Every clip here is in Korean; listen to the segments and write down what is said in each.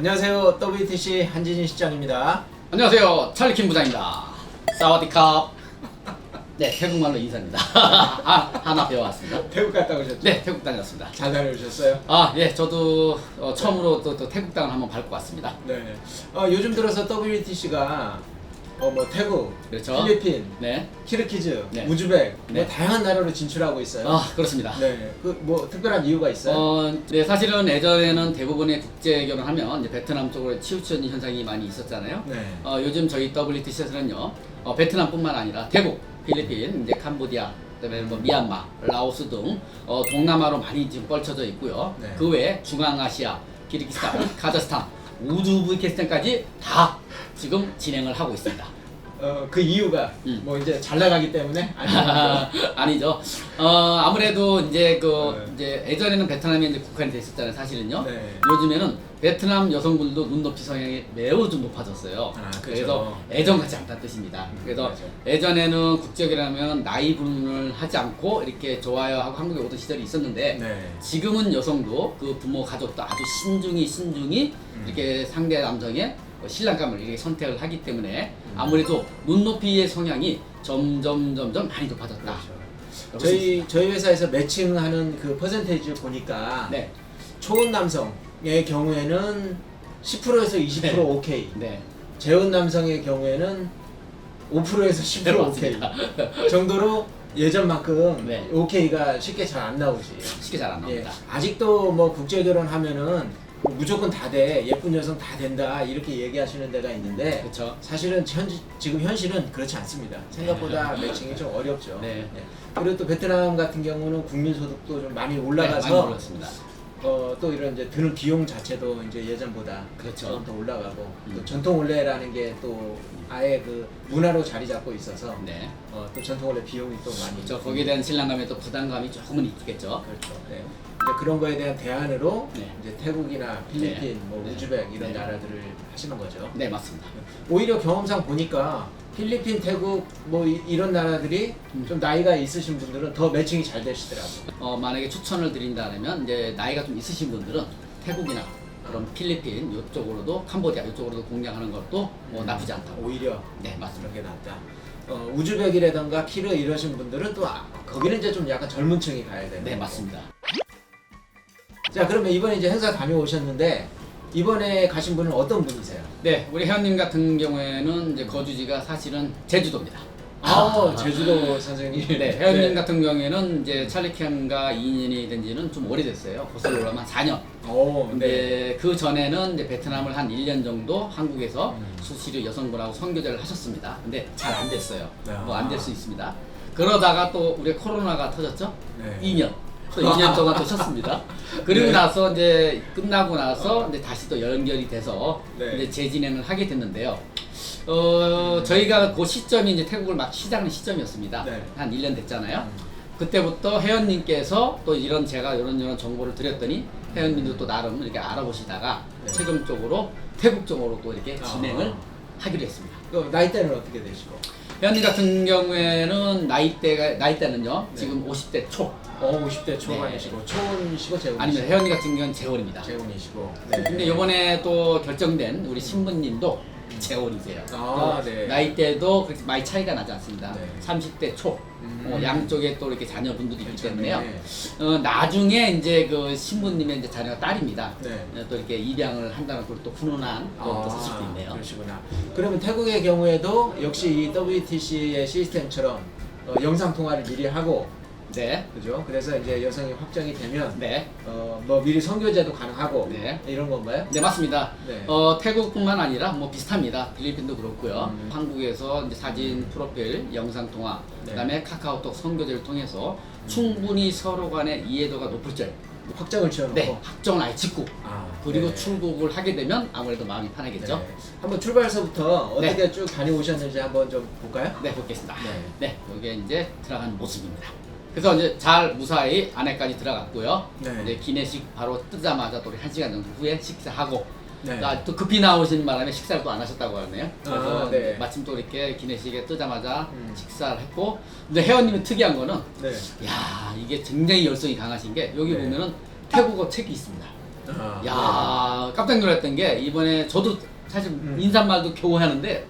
안녕하세요. WTC 한진희 실장입니다. 안녕하세요. 찰리 킴 부장입니다. 사와디캅. 네, 태국말로 인사입니다. 아, 하나 배워왔습니다. 태국 갔다 오셨죠? 네, 태국 다녀왔습니다. 잘 다녀오셨어요? 아, 예, 저도 어, 처음으로 또, 또 태국 땅을 한번 밟고 왔습니다. 네. 어, 요즘 들어서 WTC가 어, 뭐 태국, 그렇죠. 필리핀, 네. 키르키즈, 네. 우즈벡 네. 뭐 다양한 나라로 진출하고 있어요. 아, 그렇습니다. 네. 그 뭐 특별한 이유가 있어요? 어, 네, 사실은 예전에는 대부분의 국제 결혼하면 이제 베트남 쪽으로 치우치는 현상이 많이 있었잖아요. 네. 어, 요즘 저희 WTC에서는요, 어, 베트남뿐만 아니라 태국, 필리핀, 이제 캄보디아, 그다음에 뭐 미얀마, 라오스 등 어, 동남아로 많이 지금 뻘쳐져 있고요. 네. 그 외에 중앙아시아, 키르기스탄, 카자흐스탄, 우즈베키스탄까지 다 지금 진행을 하고 있습니다. 어, 그 이유가 음. 뭐 이제 잘 나가기 때문에 아니면 아니죠. 어, 아무래도 이제 그 네. 이제 예전에는 베트남에 이제 국한이 돼 있었잖아요, 사실은요. 네. 요즘에는 베트남 여성분들도 눈높이 성향이 매우 좀 높아졌어요. 아, 그렇죠. 그래서 애정 같지 않다는 뜻입니다. 음, 그래서 맞아요. 예전에는 국적이라면 나이 분을 하지 않고 이렇게 좋아요 하고 한국에 오던 시절이 있었는데 네. 지금은 여성도 그 부모 가족도 아주 신중히 신중히 음. 이렇게 상대 남성의 어, 신랑감을 이렇게 선택을 하기 때문에 음. 아무래도 눈높이의 성향이 점점 점점 많이 높아졌다. 그렇죠. 저희 저희 회사에서 매칭하는 그 퍼센테이지 보니까 네, 초혼 남성의 경우에는 10%에서 20% 네. 오케이. 네, 재혼 남성의 경우에는 5%에서 10% 네, 오케이 맞습니다. 정도로 예전만큼 네. 오케이가 쉽게 잘 안 나오지. 쉽게 잘안 예, 나옵니다. 아직도 뭐 국제 결혼하면은 뭐 무조건 다 돼, 예쁜 여성 다 된다 이렇게 얘기하시는 데가 있는데 그렇죠. 사실은 현, 지금 현실은 그렇지 않습니다. 생각보다 매칭이 좀 어렵죠. 네. 예. 그리고 또 베트남 같은 경우는 국민소득도 좀 많이 네, 올라가서 많이 올랐습니다. 어, 또 이런 이제 드는 비용 자체도 이제 예전보다 그렇죠. 조금 더 올라가고 음. 또 전통 원래라는 게 또 아예 그 문화로 자리 잡고 있어서 네. 어, 또 전통 원래 비용이 또 많이 저 거기에 대한 신랑감에 또 부담감이 조금은 있겠죠. 그렇죠. 네. 이제 그런 거에 대한 대안으로 네. 이제 태국이나 필리핀, 네. 뭐 네. 우즈벡 이런 네. 나라들을 하시는 거죠. 네, 맞습니다. 오히려 경험상 보니까 필리핀, 태국 뭐 이, 런 나라들이 음. 좀 나이가 있으신 분들은 더 매칭이 잘 되시더라고요. 어, 만약에 추천을 드린다면 이제 나이가 좀 있으신 분들은 태국이나 그런 필리핀 이쪽으로도 캄보디아 이쪽으로도 공략하는 것도 뭐 나쁘지 않다고. 오히려 네, 맞습니다. 그런 게 낫다. 어, 우즈벡이라던가 키르 이러신 분들은 또 아, 거기는 이제 좀 약간 젊은 층이 가야 되는 네, 거고. 맞습니다. 자, 그러면 이번에 이제 행사 다녀오셨는데 이번에 가신 분은 어떤 분이세요? 네, 우리 회원님 같은 경우에는 이제 거주지가 사실은 제주도입니다. 아, 제주도 선생님. 네, 회원님 같은 경우에는 이제 찰리캠과 2년이 된 지는 좀 오래됐어요. 거슬러 올라면 4년. 오, 네. 근데 그 전에는 이제 베트남을 한 1년 정도 한국에서 음. 수시로 여성분하고 선교제를 하셨습니다. 근데 잘 안 됐어요. 네. 뭐 안 될 수 있습니다. 그러다가 또 우리 코로나가 터졌죠? 네. 2년. 또 2년 동안 또 쉬었습니다. 그리고 네. 나서 이제 끝나고 나서 이제 다시 또 연결이 돼서 네. 이제 재진행을 하게 됐는데요. 어, 저희가 그 시점이 이제 태국을 막 시작하는 시점이었습니다. 네. 한 1년 됐잖아요. 음. 그때부터 회원님께서 또 이런 제가 이런 이런 정보를 드렸더니 회원님도 또 나름 이렇게 알아보시다가 네. 최종 적으로 태국 쪽으로 또 이렇게 아. 진행을 하기로 했습니다. 그 나이대는 어떻게 되시고? 회원님 같은 경우에는 나이대가 나이대는요 네. 지금 50대 초 어, 50대 초반이시고 초혼이시고 재혼이시고 아니면 회원님 같은 경우는 재혼입니다. 재혼이시고. 네. 근데 이번에 또 결정된 우리 신부님도 재혼이세요. 아, 또 네. 나이대도 그렇게 많이 차이가 나지 않습니다. 네. 30대 초 음. 어, 양쪽에 또 이렇게 자녀분들이 있기 괜찮네. 때문에요. 어, 나중에 이제 그 신부님의 이제 자녀가 딸입니다. 네. 어, 또 이렇게 입양을 한다는 걸또 훈훈한 또, 또 소식도 있네요. 아, 그러시구나. 그러면 태국의 경우에도 역시 이 WTC의 시스템처럼 어, 영상 통화를 미리 하고 네. 그죠? 그래서 이제 여성이 확정이 되면 네. 어, 뭐 미리 선교제도 가능하고 네. 이런 건가요? 네, 맞습니다. 네. 어, 태국뿐만 아니라 뭐 비슷합니다. 필리핀도 그렇고요. 음. 한국에서 이제 사진 프로필, 영상 통화, 네. 그다음에 카카오톡 선교제를 통해서 충분히 서로 간의 이해도가 높을 때 확정을 지어놓고. 네, 확정을 아예 짓고 아, 그리고 네. 출국을 하게 되면 아무래도 마음이 편하겠죠. 네. 한번 출발서부터 네. 어떻게 쭉 다녀오셨는지 한번 좀 볼까요? 네, 보겠습니다. 네. 네, 여기에 이제 들어간 모습입니다. 그래서 이제 잘 무사히 안에까지 들어갔고요. 네. 이제 기내식 바로 뜨자마자 또 우리 한 시간 정도 후에 식사하고 네. 아, 또 급히 나오신 바람에 식사를 또 안 하셨다고 하네요. 그래서 아, 네. 마침 또 이렇게 기내식에 뜨자마자 음. 식사를 했고, 근데 회원님이 특이한 거는 네. 야 이게 굉장히 열성이 강하신 게 여기 네. 보면은 태국어 책이 있습니다. 아, 야 깜짝 놀랐던 게 이번에 저도 사실 음. 인사말도 겨우 하는데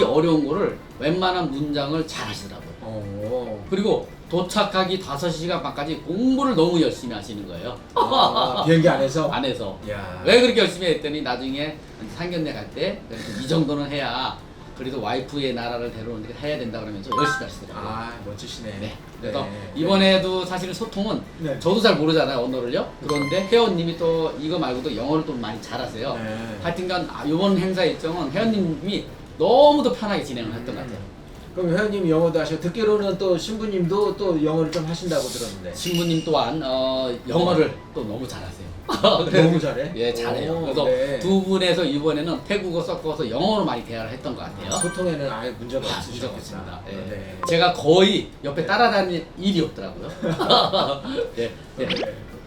이 어려운 거를 웬만한 문장을 잘 하시더라고요. 어. 그리고 도착하기 5시간 반까지 공부를 너무 열심히 하시는 거예요. 아, 비행기 안에서. 안에서. 야. 왜 그렇게 열심히 했더니 나중에 상견례 갈 때 이 정도는 해야 그래도 와이프의 나라를 데려오는데 해야 된다 그러면서 열심히 하시더라고요. 아 멋지시네. 네. 그래서 네. 이번에도 사실은 소통은 네. 저도 잘 모르잖아요 언어를요. 그런데 회원님이 또 이거 말고도 영어를 또 많이 잘하세요. 네. 하여튼간 아, 이번 행사 일정은 회원님이 너무도 편하게 진행을 했던 것 같아요. 그럼 회원님 영어도 하시고 듣기로는 또 신부님도 또 영어를 좀 하신다고 들었는데. 신부님 또한 어, 영어를 또 너무 잘하세요. 너무 잘해? 예, 잘해요. 오, 그래서 네. 두 분에서 이번에는 태국어 섞어서 영어로 많이 대화를 했던 것 같아요. 소통에는 아예 문제가 아, 없습니다. 예. 네. 제가 거의 옆에 따라다닐 일이 없더라고요. 예, 예.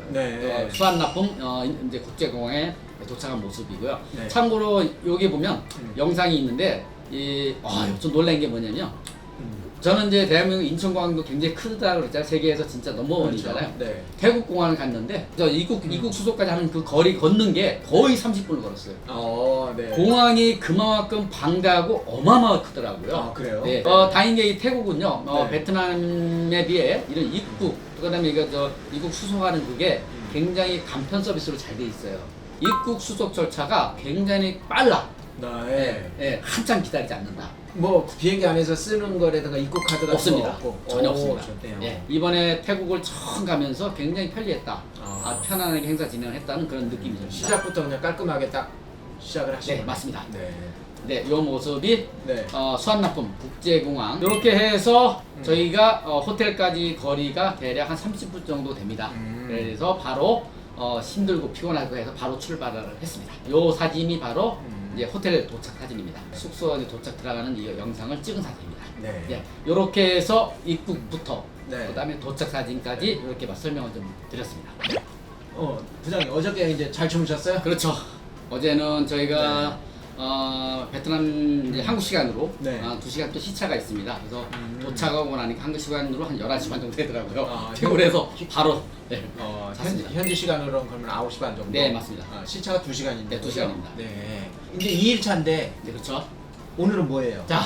네. 어, 수완 납품 어, 이제 국제공항에 도착한 모습이고요. 네. 참고로 여기 보면 음. 영상이 있는데 이, 아, 좀 놀란 게 뭐냐면 음. 저는 이제 대한민국 인천공항도 굉장히 크다 그랬잖아요. 세계에서 진짜 넘버원이잖아요. 그렇죠. 네. 태국 공항을 갔는데 저 입국 음. 입국 수속까지 하는 그 거리 걷는 게 거의 30분을 걸었어요. 어, 네. 공항이 그만큼 방대하고 어마어마하게 크더라고요. 아, 그래요? 네. 어, 다행인 게이 태국은요. 어, 네. 베트남에 비해 이런 입국, 그 다음에 이거 저 입국 수속하는 그게 음. 굉장히 간편 서비스로 잘 돼 있어요. 입국 수속 절차가 굉장히 빨라. 네. 예, 한참 기다리지 않는다. 뭐 비행기 안에서 쓰는 거라든가 입국 카드가 없습니다. 없고. 전혀 오, 없습니다. 좋네요. 예, 이번에 태국을 처음 가면서 굉장히 편리했다. 아. 아, 편안하게 행사 진행을 했다는 그런 느낌이 듭니다. 시작부터 그냥 깔끔하게 딱 시작을 하시는 네, 맞습니다. 네. 네, 이 모습이 네. 어, 수완납품 국제공항 이렇게 해서 음. 저희가 어, 호텔까지 거리가 대략 한 30분 정도 됩니다. 음. 그래서 바로 어, 힘들고 피곤하고 해서 바로 출발을 했습니다. 이 사진이 바로 음. 이제 호텔 도착 사진입니다. 숙소 이제 도착 들어가는 이 영상을 찍은 사진입니다. 네. 예, 이렇게 해서 입국부터 네. 그다음에 도착 사진까지 이렇게 막 설명을 좀 드렸습니다. 어, 부장님 어저께 이제 잘 주무셨어요? 그렇죠. 어제는 저희가 어, 베트남 이제 한국 시간으로 네. 아, 2시간 또 시차가 있습니다. 그래서 음. 도착하고 나니까 한국 시간으로 한 11시 반 정도 되더라고요. 아, 태국에서 바로 네. 어, 현, 잤습니다. 현지 시간으로는 그러면 9시 반 정도? 네, 맞습니다. 아, 시차가 2시간인데. 네, 두 시간입니다. 네. 이제 2일차인데 네, 그렇죠. 오늘은 뭐예요? 자,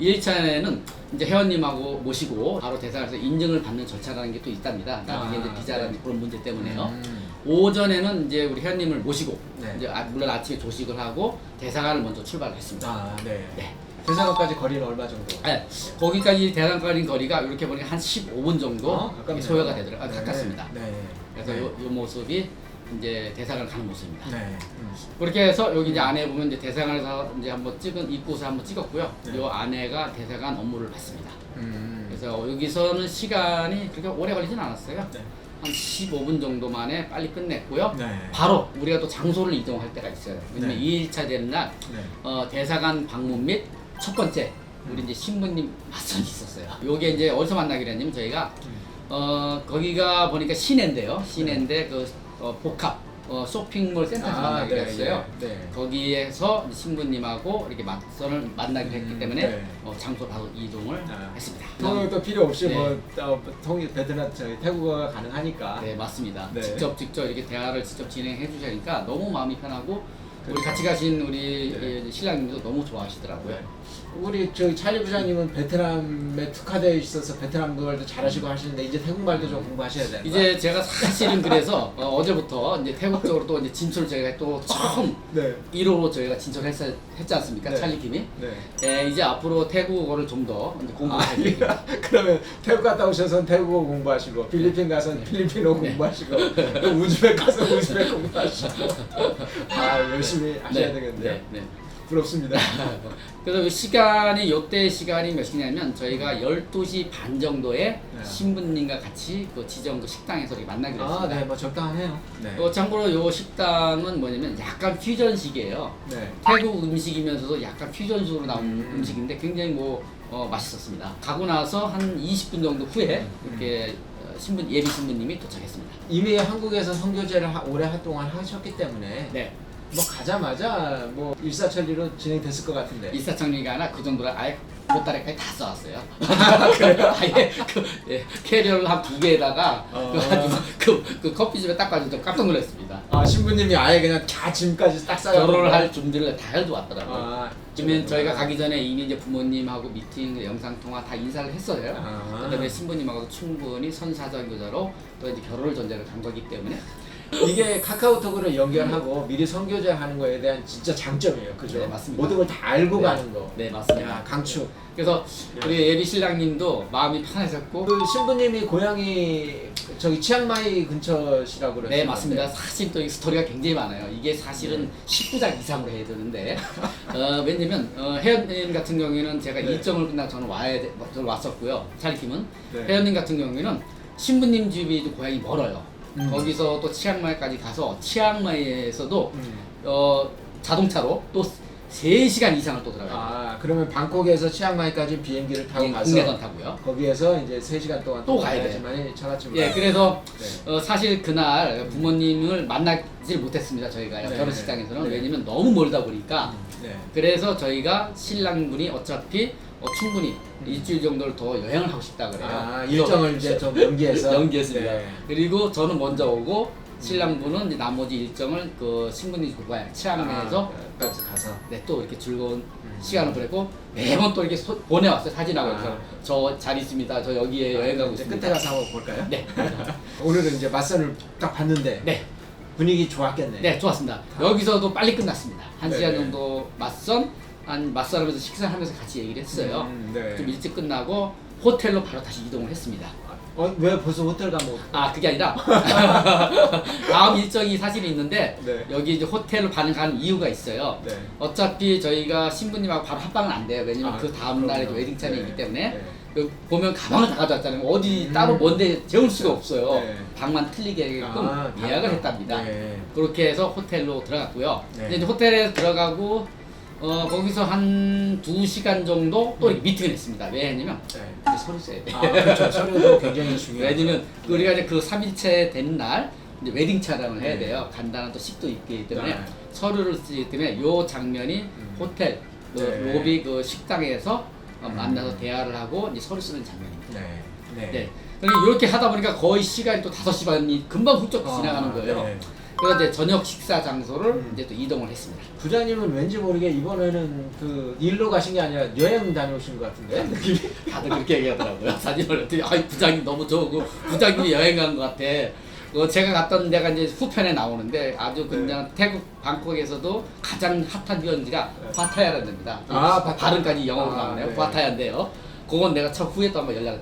1차에는 이제 회원님하고 모시고 바로 대사에서 인증을 받는 절차라는 게 또 있답니다. 그러니까 아, 이제 비자라는 네. 그런 문제 때문에요. 음. 오전에는 이제 우리 회원님을 모시고 네. 이제 아, 물론 아침에 조식을 하고 대사관을 먼저 출발을 했습니다. 아, 네. 네. 대사관까지 거리는 얼마 정도? 네, 거기까지 대상거리 거리가 이렇게 보니까 한 15분 정도 어, 가깝네요. 소요가 되더라고요. 아, 네. 가깝습니다. 네. 그래서 요, 요 모습이 이제 대상을 가는 모습입니다. 네. 음. 그렇게 해서 여기 이제 안에 보면 이제 대상에서 이제 한번 찍은 입구서 한번 찍었고요. 네. 요 안에가 대사관 업무를 받습니다. 음. 그래서 여기서는 시간이 그렇게 오래 걸리진 않았어요. 네. 한 15분 정도 만에 빨리 끝냈고요. 네. 바로 우리가 또 장소를 이동할 때가 있어요. 왜냐면 네. 2일차 되는 날 네. 어, 대사관 방문 및 첫 번째 우리 이제 신부님 맞선이 있었어요. 요게 이제 어디서 만나기로 했냐면 저희가 어 거기가 보니까 시내인데요. 시내인데 그 어, 복합 어, 쇼핑몰 센터에서 아, 만나기로 네, 했어요. 네, 네. 거기에서 신부님하고 이렇게 맞선을 만나기로 했기 음, 때문에 네. 어, 장소 바로 이동을 아. 했습니다. 통역도 필요 없이 네. 뭐 어, 통일 베트남 저희 태국어가 가능하니까. 네 맞습니다. 네. 직접 직접 이렇게 대화를 직접 진행해 주시니까 너무 마음이 편하고 우리 같이 가신 우리 네. 예, 신랑님도 너무 좋아하시더라고요. 네. 우리 저기 찰리 부장님은 베트남에 특화되어 있어서 베트남 말도 잘하시고 하시는데 이제 태국 말도 좀 공부하셔야 되는 거예요. 이제 제가 사실은 그래서 어, 제부터 이제 태국 쪽으로 또 이제 진출을 저희가 또 처음 네. 1호로 저희가 진출했 했지 않습니까? 네. 찰리 팀이. 네. 네, 이제 앞으로 태국어를 좀 더 공부할 아, 계획입니다. 그러면 태국 갔다 오셔서 태국어 공부하시고 필리핀 가서 필리핀어 공부하시고 또 우즈벡 가서 우즈벡 공부하시고 아 열심히 하셔야 되겠네요. 네, 네. 부럽습니다. 그래서 그 시간이 요때 시간이 몇 시냐면 저희가 12시 반 정도에 네. 신부님과 같이 그 지정 그 식당에서 이렇게 만나기로 아, 했습니다. 네, 뭐 적당하네요. 네. 어, 참고로 요 식당은 뭐냐면 약간 퓨전식이에요. 네. 태국 음식이면서도 약간 퓨전식으로 나온 음. 음. 식인데 굉장히 뭐 어, 맛있었습니다. 가고 나서 한 20분 정도 후에 음. 이렇게 어, 신부 예비 신부님이 도착했습니다. 이미 한국에서 선교제를 하- 오래 동안 하셨기 때문에 네. 뭐 가자마자 뭐 일사천리로 진행됐을 것 같은데. 일사천리가 아니라 그 정도로 아예 보따리까지 다 써왔어요. 아예 그 예, 캐리어를 한 두 개에다가 어. 그래가지고 그, 그 커피집에 딱 가지고 좀 깜짝 놀랐습니다. 아 신부님이 아예 그냥 다 짐까지 딱 싸요. 결혼을 할 준비를 다 해도 왔더라고요. 아, 그러면 저희가 가기 전에 이미 이제 부모님하고 미팅, 영상 통화 다 인사를 했어요. 아. 그다음에 신부님하고 충분히 선사적 교제로 또 이제 결혼을 전제로 간 거기 때문에 이게 카카오톡으로 연결하고 미리 선교제 하는 거에 대한 진짜 장점이에요. 그죠? 네, 맞습니다. 모든 걸 다 알고 네. 가는 거. 네 맞습니다. 야, 강추. 그래서 네. 우리 예비 신랑님도 마음이 편하셨고 그 신부님이 고향이 저기 치앙마이 근처시라고 그랬어요. 네 맞습니다. 사실 또이 스토리가 굉장히 많아요. 이게 사실은 네. 19장 이상으로 해야 되는데 어, 왜냐면 어, 혜연님 같은 경우에는 제가 네. 일정을 끝나고 저는 와야 돼, 저는 왔었고요. 차리팀은 네. 혜연님 같은 경우에는 신부님 집이 또 고향이 멀어요. 음. 거기서 또 치앙마이까지 가서 치앙마이에서도 음. 어, 자동차로 또 3시간 이상을 또 들어가요. 아 그러면 방콕에서 치앙마이까지 비행기를 타고 예, 가서 국내선 타고요. 거기에서 이제 3시간 동안 또 가야 돼요. 만이 차가지고 예, 그래서 네. 어, 사실 그날 부모님을 만나질 못했습니다. 저희가요. 네. 결혼식장에서는 네. 왜냐면 너무 멀다 보니까 네. 그래서 저희가 신랑분이 어차피 어, 충분히 일주일 정도를 더 여행을 하고 싶다 그래요. 아 일정을 이제 좀 연기해서 연기했습니다. 네. 그리고 저는 먼저 오고 신랑분은 이제 나머지 일정을 그 신부님 고향 치앙마이에서 아, 가서 네, 또 이렇게 즐거운 음. 시간을 보내고 매번 또 이렇게 소- 보내왔어요 사진하고 아. 그래서 저잘 있습니다. 저 여기에 여행 가고 이제 있습니다. 끝에 가서 한번 볼까요? 네, 오늘은 이제 맞선을 딱 봤는데 네. 분위기 좋았겠네. 네, 좋았습니다. 여기서도 빨리 끝났습니다. 한 네. 시간 정도 맞선, 한 맞선하면서 식사하면서 같이 얘기를 했어요. 음, 네. 좀 일찍 끝나고 호텔로 바로 다시 이동을 했습니다. 어, 왜 벌써 호텔 가면 아, 그게 아니라 다음 일정이 사실 있는데 네. 여기 이제 호텔로 반응하는 이유가 있어요. 네. 어차피 저희가 신부님하고 바로 합방은 안 돼요. 왜냐면 아, 그 다음 날에 그럼요. 웨딩 차례이기 네. 때문에 네. 그 보면 가방을 다 가져왔잖아요. 어디 음. 따로 먼데 재울 수가 없어요. 네. 방만 틀리게끔 아, 예약을 다- 했답니다. 네. 그렇게 해서 호텔로 들어갔고요. 네. 이제 호텔에 들어가고 어, 거기서 한 2시간 정도 또 이렇게 미팅을 했습니다. 왜 했냐면 네. 이제 서류 써야 돼. 아, 그렇죠. 서류도 굉장히 중요해요. 왜냐면 우리가 이제 그 3일째 된날 이제 웨딩 촬영을 해야 네. 돼요. 간단한 또 식도 있기 때문에 네. 서류를 쓰기 때문에 요 장면이 음. 호텔 그 네. 로비 그 식당에서 어, 음. 만나서 대화를 하고 이제 서류 쓰는 장면입니다. 네. 네. 네. 이렇게 하다 보니까 거의 시간이 또 5시 반이 금방 훌쩍 아, 지나가는 거예요. 네. 그래서 이제 저녁 식사 장소를 음. 이제 또 이동을 했습니다. 부장님은 왠지 모르게 이번에는 그 일로 가신 게 아니라 여행 다녀오신 것 같은데 느낌이. 다들 그렇게 얘기하더라고요. 사진을 봤더니 아 부장님 너무 좋고 부장님이 여행 간 것 같아. 어, 제가 갔던 데가 이제 후편에 나오는데 아주 그냥 태국 방콕에서도 가장 핫한 휴양지가 네. 파타야라는 데입니다. 아, 파타야. 발음까지 영어로 아, 나오네요. 네. 파타야인데요. 그건 내가 첫 후에 또 한번 연락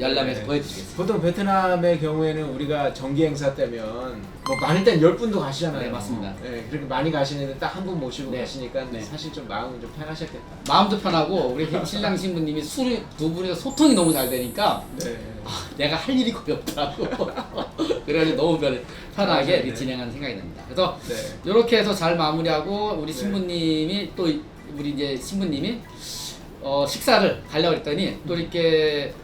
열람해서 네. 보여드리겠습니다. 보통 베트남의 경우에는 우리가 정기 행사 때면 뭐 많을 땐열 분도 가시잖아요. 네, 맞습니다. 네, 그렇게 많이 가시는데 딱 한 분 모시고 네. 가시니까 네. 사실 좀 마음은 좀 편하셨겠다. 마음도 편하고 우리 신랑 신부님이 술이 두 분이서 소통이 너무 잘 되니까 네. 아, 내가 할 일이 거의 없더라고. 그래가지고 너무 편- 편하게 네. 이렇게 진행하는 생각이 듭니다. 그래서 네. 이렇게 해서 잘 마무리하고 우리 네. 신부님이 또 이- 우리 이제 신부님이 어, 식사를 가려고 했더니 또 이렇게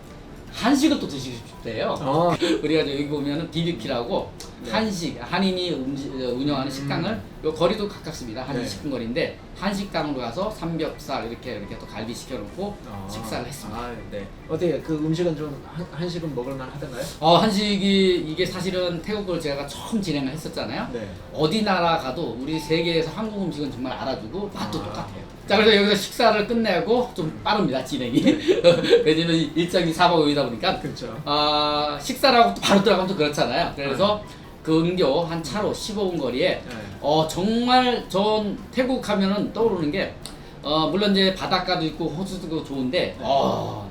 한식을 또 드시고 싶대요. 어. 우리가 여기 보면은 비비키라고 네. 한식 한인이 음식, 어, 운영하는 음. 식당을 요 거리도 가깝습니다. 한 네. 20분 거리인데 한식당으로 가서 삼겹살 이렇게 이렇게 또 갈비 시켜놓고 아. 식사를 했습니다. 아, 네. 어떻게 그 음식은 좀 한, 한식은 먹을만 하던가요? 어, 한식이 이게 사실은 태국을 제가 처음 진행을 했었잖아요. 네. 어디 나라 가도 우리 세계에서 한국 음식은 정말 알아주고 맛도 아. 똑같아요. 자 그래서 여기서 식사를 끝내고 좀 빠릅니다 진행이. 네. 왜냐면 일정이 4박 5일이다 보니까 그렇죠. 아 식사를 하고 또 바로 들어가면 또 그렇잖아요. 그래서 그 근교 한 차로 15분 거리에 네. 어 정말 전 태국 하면은 떠오르는 게 어, 물론 이제 바닷가도 있고 호수도 좋은데 어,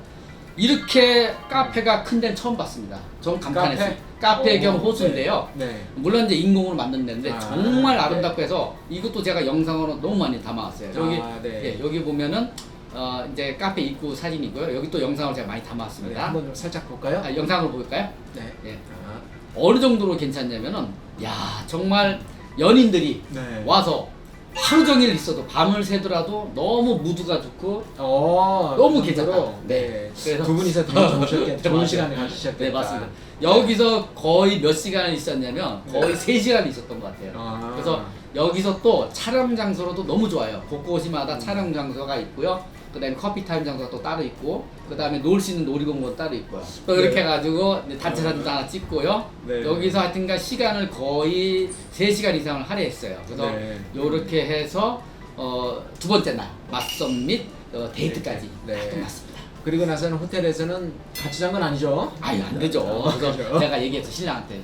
이렇게 카페가 큰 데는 처음 봤습니다. 전 감탄했어요. 카페? 카페, 겸 어, 호수인데요. 네. 네. 물론 이제 인공으로 만든 데인데 아, 정말 네. 아름답고 해서 이것도 제가 영상으로 너무 많이 담아왔어요. 여기 아, 네. 예, 여기 보면은 어, 이제 카페 입구 사진이고요. 여기 또 영상을 제가 많이 네, 담아왔습니다. 한번 좀 살짝 볼까요? 아, 영상으로 볼까요? 네. 예. 아, 어느 정도로 괜찮냐면은 야 정말 연인들이 네. 와서 하루 종일 있어도 밤을 새더라도 너무 무드가 좋고 어, 너무 그 괜찮다. 정도로? 네. 네. 그래서- 두 분이서 되게 좋으셨겠, 네, 좋은 맞아요. 시간을 가지셨겠다. 네 맞습니다. 여기서 거의 몇 시간을 있었냐면 거의 세 시간 있었던 것 같아요. 네. 아. 그래서 여기서 또 촬영 장소로도 너무 좋아요. 곳곳이마다 촬영 장소가 있고요. 그다음에 커피 타임 장소가 또 따로 있고, 그다음에 놀 수 있는 놀이공원 따로 있고요. 또 이렇게 네. 해가지고 이제 단체 사진도 하나 찍고요. 네. 여기서 하여튼간 시간을 거의 3시간 이상을 할애했어요. 그래서 네. 이렇게 해서 어, 두 번째 날 맞선 및 어, 데이트까지 네. 다 끝났습니다. 그리고 나서는 호텔에서는 같이 잔 건 아니죠? 아유 안 되죠. 어, 그래서 그죠? 제가 얘기했어 신랑한테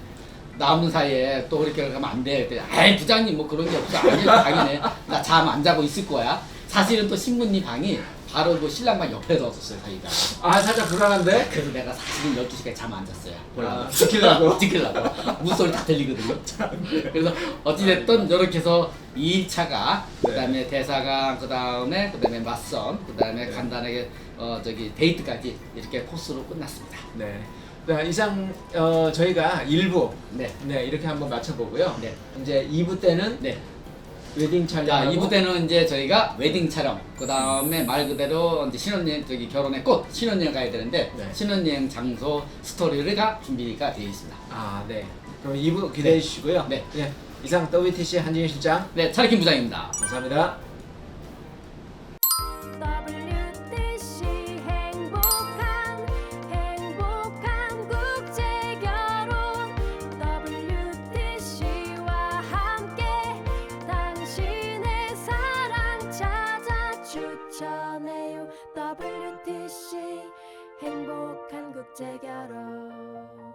남은 사이에 또 이렇게 가면 안 돼. 그랬더니 아이 부장님 뭐 그런 게 없어. 아니 당연해. 나 잠 안 자고 있을 거야. 사실은 또 신부님 방이 바로 그 신랑 방 옆에 넣었었어요 저희가. 아 살짝 불안한데? 그래서 내가 사실은 12시까지 잠 안 잤어요. 아, 지키려고? 지키려고. 무소리 다 들리거든요. 그래서 어찌됐든 이렇게 해서 2차가 네. 그다음에 대사관 그다음에 그 다음에 맞선 그 다음에 네. 간단하게 어 저기 데이트까지 이렇게 코스로 끝났습니다. 네. 자, 이상 어, 저희가 1부 네. 네, 이렇게 한번 맞춰보고요. 네. 이제 2부 때는 네. 웨딩 자, 촬영. 2부 때는 이제 저희가 웨딩 촬영, 그 다음에 말 그대로 이제 신혼여행, 저기 결혼의 꽃, 신혼여행 가야 되는데, 네. 신혼여행 장소 스토리가 준비가 되어 있습니다. 아, 네. 그럼 2부 기대해 네. 주시고요. 네. 예. 이상 WTC 한진희 실장 네, 차리킴 부장입니다. 감사합니다.